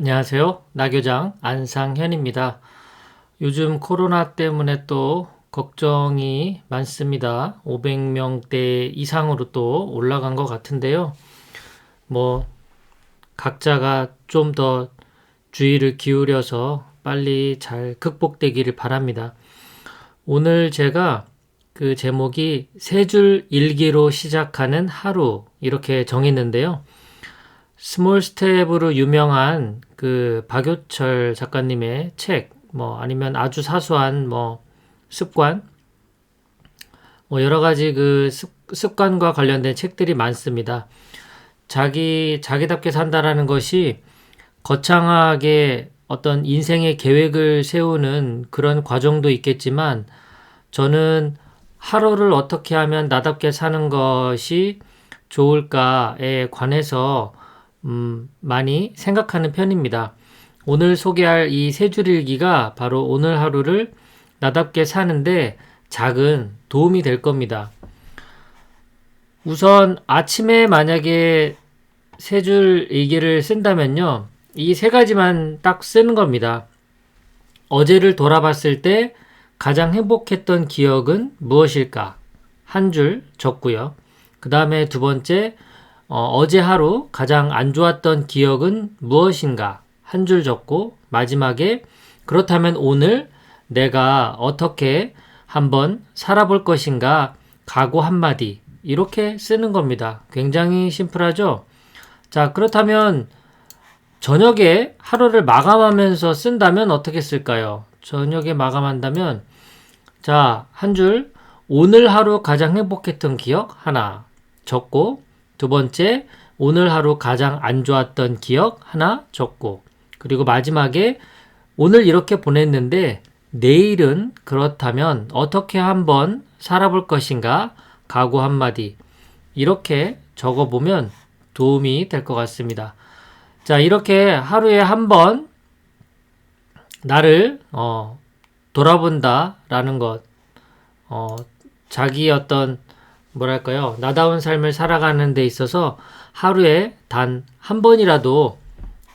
안녕하세요. 나교장 안상현입니다. 요즘 코로나 때문에 또 걱정이 많습니다. 500명대 이상으로 또 올라간 것 같은데요. 뭐, 각자가 좀 더 주의를 기울여서 빨리 잘 극복되기를 바랍니다. 오늘 제가 그 제목이 세 줄 일기로 시작하는 하루 이렇게 정했는데요. 스몰 스텝으로 유명한 그 박요철 작가님의 책, 뭐 아니면 아주 사소한 뭐 습관, 뭐 여러 가지 그 습- 습관과 관련된 책들이 많습니다. 자기, 자기답게 산다라는 것이 거창하게 어떤 인생의 계획을 세우는 그런 과정도 있겠지만 저는 하루를 어떻게 하면 나답게 사는 것이 좋을까에 관해서 음, 많이 생각하는 편입니다. 오늘 소개할 이 세 줄 일기가 바로 오늘 하루를 나답게 사는데 작은 도움이 될 겁니다. 우선 아침에 만약에 세 줄 일기를 쓴다면요. 이 세 가지만 딱 쓰는 겁니다. 어제를 돌아봤을 때 가장 행복했던 기억은 무엇일까? 한 줄 적고요. 그 다음에 두 번째, 어, 제 하루 가장 안 좋았던 기억은 무엇인가? 한 줄 적고, 마지막에, 그렇다면 오늘 내가 어떻게 한번 살아볼 것인가? 각오 한마디. 이렇게 쓰는 겁니다. 굉장히 심플하죠? 자, 그렇다면 저녁에 하루를 마감하면서 쓴다면 어떻게 쓸까요? 저녁에 마감한다면, 자, 한 줄, 오늘 하루 가장 행복했던 기억 하나 적고, 두 번째, 오늘 하루 가장 안 좋았던 기억 하나 적고, 그리고 마지막에 오늘 이렇게 보냈는데 내일은 그렇다면 어떻게 한번 살아볼 것인가? 각오 한마디. 이렇게 적어보면 도움이 될 것 같습니다. 자, 이렇게 하루에 한 번 나를 어, 돌아본다라는 것, 어, 자기 어떤 뭐랄까요, 나다운 삶을 살아가는 데 있어서 하루에 단 한 번이라도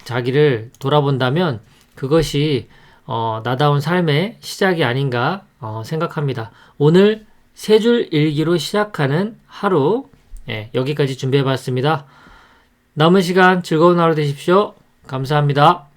자기를 돌아본다면 그것이 어, 나다운 삶의 시작이 아닌가 어, 생각합니다. 오늘 세 줄 일기로 시작하는 하루 예, 여기까지 준비해봤습니다. 남은 시간 즐거운 하루 되십시오. 감사합니다.